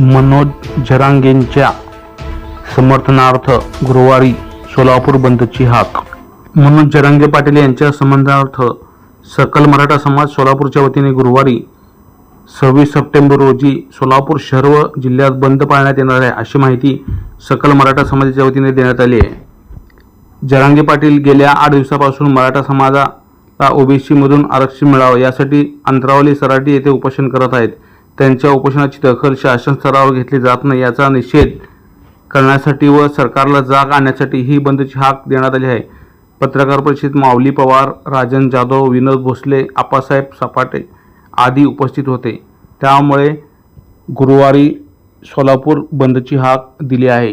मनोज जरांगेंच्या समर्थनार्थ गुरुवारी सोलापूर बंदची हाक. मनोज जरांगे पाटील यांच्या संबंधार्थ सकल मराठा समाज सोलापूरच्या वतीने गुरुवारी सव्वीस सप्टेंबर रोजी सोलापूर शहर व जिल्ह्यात बंद पाळण्यात येणार आहे अशी माहिती सकल मराठा समाजाच्या वतीने देण्यात आली आहे. जरांगे पाटील गेल्या आठ दिवसापासून मराठा समाजाला ओबीसीमधून आरक्षण मिळावं यासाठी अंतरावली सराटी येथे उपोषण करत आहेत. त्यांच्या उपोषणाची दखल शासन स्तरावर घेतली जात नाही याचा निषेध करण्यासाठी व सरकारला जाग आणण्यासाठी ही बंदची हाक देण्यात आली आहे. पत्रकार परिषदेत माऊली पवार राजन जाधव विनोद भोसले आप्पासाहेब सपाटे आदी उपस्थित होते. त्यामुळे गुरुवारी सोलापूर बंदची हाक दिली आहे.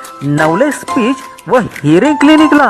नवले स्पीच व हिअरिंग क्लिनिकला